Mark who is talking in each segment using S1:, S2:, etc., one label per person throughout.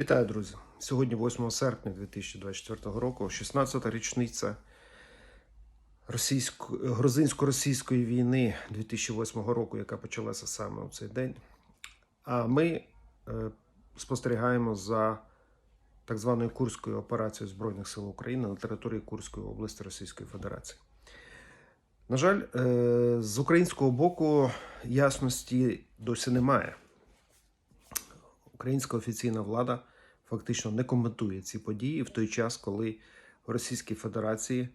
S1: Вітаю, друзі! Сьогодні 8 серпня 2024 року, 16-та річниця російсько- грузинсько-російської війни 2008 року, яка почалася саме у цей день. А ми е, спостерігаємо за так званою Курською операцією Збройних сил України на території Курської області Російської Федерації. На жаль, е, з українського боку ясності досі немає. Українська офіційна влада фактично не коментує ці події в той час, коли в Російській Федерації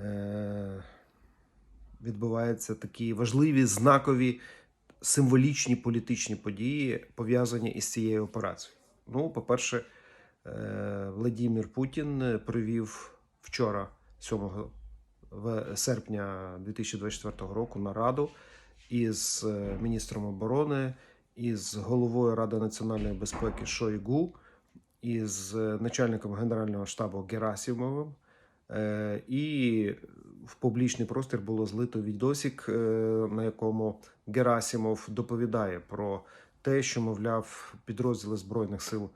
S1: е, відбуваються такі важливі, знакові, символічні політичні події, пов'язані із цією операцією. Ну, по-перше, е, Владимир Путін провів вчора, 7 в- серпня 2024 року, нараду із е, міністром оборони, із головою Ради національної безпеки Шойгу, із е, начальником Генерального штабу Герасимовим. Е, І в публічний простір було злито відосик, е, на якому Герасимов доповідає про те, що, мовляв, підрозділи Збройних сил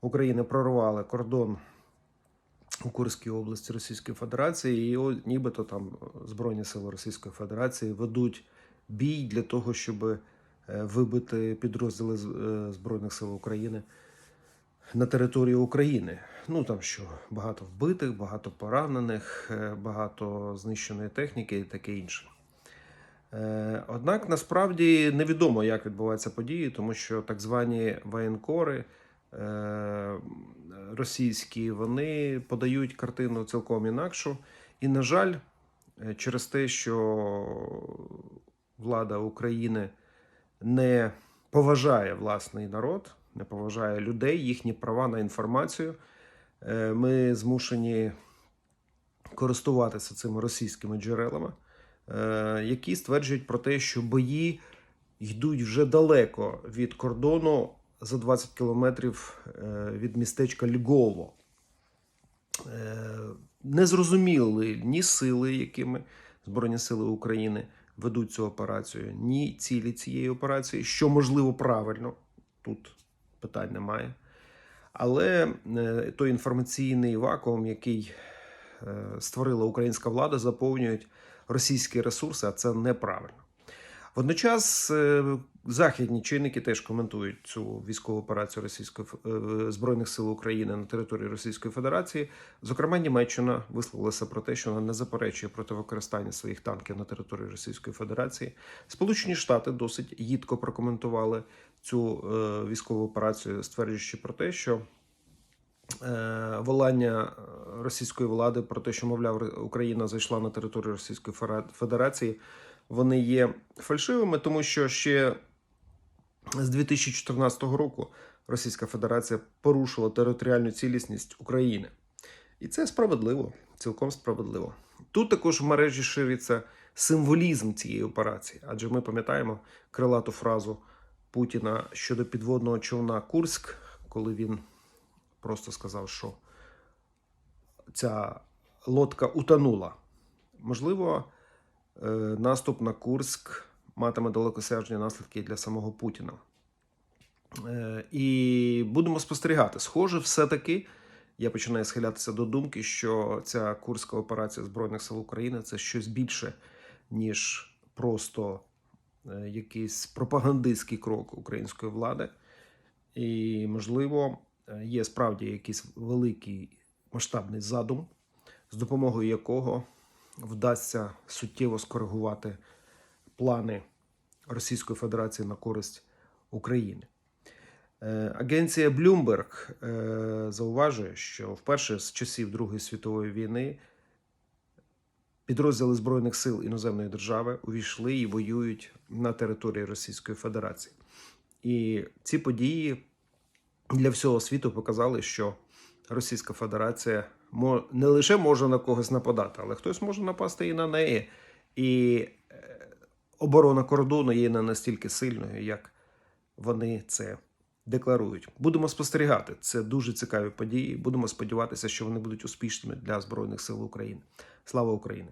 S1: України прорвали кордон у Курській області Російської Федерації, і о, нібито там Збройні сили Російської Федерації ведуть бій для того, щоб вибити підрозділи Збройних сил України на територію України. Ну там що багато вбитих, багато поранених, е, багато знищеної техніки і таке інше. Е, Однак насправді невідомо, як відбуваються події, тому що так звані воєнкори е, російські вони подають картину цілком інакшу. І, на жаль, через те, що влада України не поважає власний народ, не поважає людей, їхні права на інформацію. Е, Ми змушені користуватися цими російськими джерелами, е, які стверджують про те, що бої йдуть вже далеко від кордону за 20 кілометрів е, від містечка Льгово. Е, Не зрозуміли ні сили, якими Збройні Сили України ведуть цю операцію, ні цілі цієї операції, що можливо правильно, тут питань немає. Але е, той інформаційний вакуум, який е, створила українська влада, заповнюють російські ресурси, а це неправильно. Водночас е, західні чинники теж коментують цю військову операцію Російської е, збройних сил України на території Російської Федерації. Зокрема, Німеччина висловилася про те, що вона не заперечує проти використання своїх танків на території Російської Федерації. Сполучені Штати досить їдко прокоментували цю е, військову операцію, стверджуючи про те, що волання російської влади про те, що мовляв Україна зайшла на територію Російської Федерації, вони є фальшивими, тому що ще з 2014 року Російська Федерація порушила територіальну цілісність України. І це справедливо, цілком справедливо. Тут також в мережі шириться символізм цієї операції, адже ми пам'ятаємо крилату фразу Путіна щодо підводного човна Курськ, коли він просто сказав, що ця лодка утонула. Можливо, наступ на Курськ матиме далекосяжні наслідки для самого Путіна. Е, І будемо спостерігати. Схоже, все-таки я починаю схилятися до думки, що ця курська операція Збройних сил України це щось більше, ніж просто е, якийсь пропагандистський крок української влади. І, можливо, е, є справді якийсь великий масштабний задум, з допомогою якого вдасться суттєво скоригувати плани Російської Федерації на користь України. Е, Агенція Bloomberg е, зауважує, що вперше з часів Другої світової війни підрозділи Збройних сил іноземної держави увійшли і воюють на території Російської Федерації. І ці події для всього світу показали, що Російська Федерація не лише може на когось нападати, але хтось може напасти і на неї. І е, оборона кордону є не настільки сильною, як вони це декларують. Будемо спостерігати. Це дуже цікаві події. Будемо сподіватися, що вони будуть успішними для Збройних сил України. Слава Україні!